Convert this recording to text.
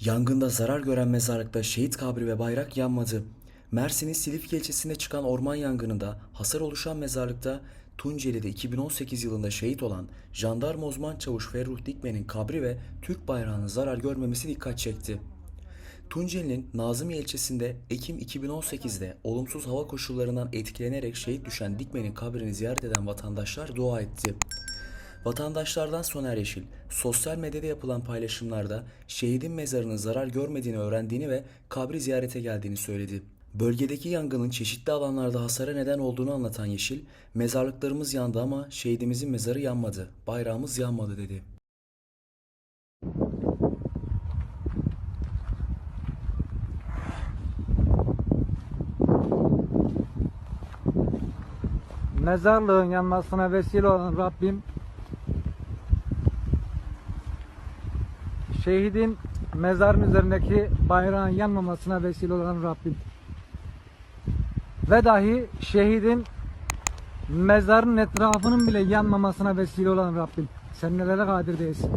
Yangında zarar gören mezarlıkta şehit kabri ve bayrak yanmadı. Mersin'in Silifke ilçesinde çıkan orman yangınında hasar oluşan mezarlıkta Tunceli'de 2018 yılında şehit olan jandarma uzman çavuş Ferruh Dikmen'in kabri ve Türk bayrağının zarar görmemesi dikkat çekti. Tunceli'nin Nazımye ilçesinde Ekim 2018'de olumsuz hava koşullarından etkilenerek şehit düşen Dikmen'in kabrini ziyaret eden vatandaşlar dua etti. Vatandaşlardan Soner Yeşil, sosyal medyada yapılan paylaşımlarda şehidin mezarının zarar görmediğini öğrendiğini ve kabri ziyarete geldiğini söyledi. Bölgedeki yangının çeşitli alanlarda hasara neden olduğunu anlatan Yeşil, mezarlıklarımız yandı ama şehidimizin mezarı yanmadı, bayrağımız yanmadı dedi. mezarlığın yanmasına vesile olan Rabbim şehidin mezarın üzerindeki bayrağın yanmamasına vesile olan Rabbim. Ve dahi şehidin mezarın etrafının bile yanmamasına vesile olan Rabbim. Sen nelere kadir değilsin